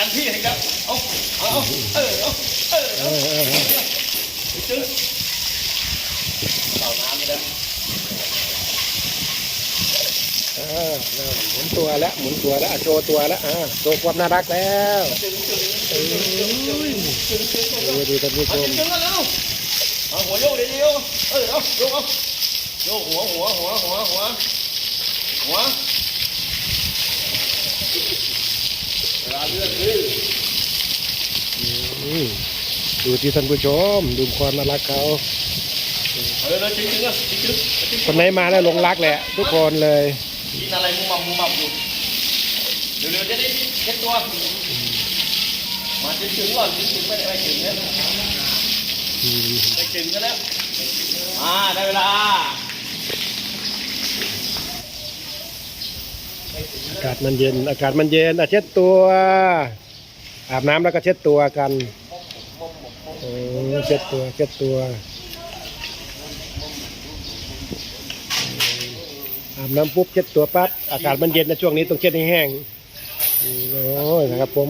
ยันพี่ให้ครับเอาเอาเอาเออเอาเออเออาเออเออจึ๊งเต่าน้ำไปแล้วเออหมุนตัวแล้วหมุนตัวแล้วโชว์ตัวแล้วอ่าโชว์ความน่ารักแล้วเอ้ยดูดูท่านผู้ชเอามจึ๊งกันแล้วเอาหัวโยกดียกเออเอาโยกเอาโยกหัวหัวหัวหัวหัวหัวเวลาเลื่อนลื่น อืม ดูที่ท่านผู้ชม ดูความน่ารักเขาคนไหนมาแล้วหลงรักแหละ ทุกคนเลยกินอะไรมุมมัมมุมมัมอยู่เร็วๆจะได้เช็ดตัวมาจึ๊งจึ๊งก่อนจึ๊งจึ๊งไม่ได้ไม่จึ๊งเนี่ยไปจึงกันแล้วมาได้เวลา อากาศมันเย็น อากาศมันเย็นอะเช็ดตัว อาบน้ำแล้วก็เช็ดตัวกันเออเช็ดตัวเช็ดตัว อาบน้ำปุ๊บเช็ดตัวปั๊บ อากาศมันเย็นนะช่วงนี้ต้องเช็ดให้แห้งโอ้ยนะครับผม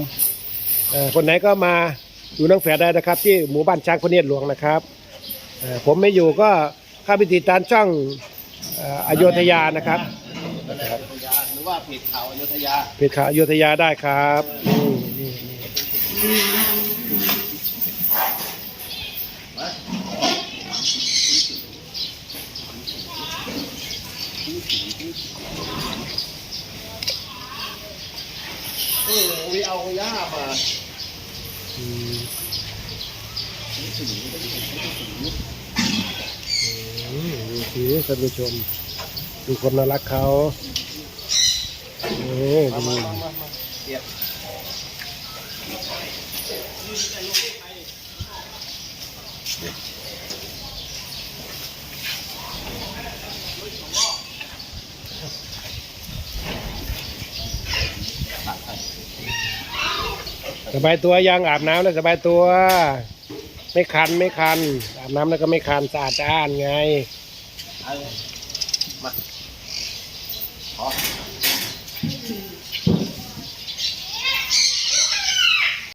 คนไหนก็มาดูน้องแฝดได้นะครับ ที่หมู่บ้านช้างพเนียดหลวงนะครับผมไม่อยู่ก็ข้าไปติดตามช่องอโยธยานะครับ นั่นแหละอยุธยาหรือว่าเพจข่าวอยุธยาเพจข่าวอโยธยาได้ครับนี่นี่นี่นี่วีเอาย่ามาอืมอืมดูสิท่านผู้ชมดูความน่ารักเขาโอ้ยมาดูมามามาเสียบสบายตัวยังอาบน้ำแล้วสบายตัว ไม่คันไม่คัน อาบน้ำแล้วก็ไม่คันสะอาดสะอ้านไงมาขอ Thank you.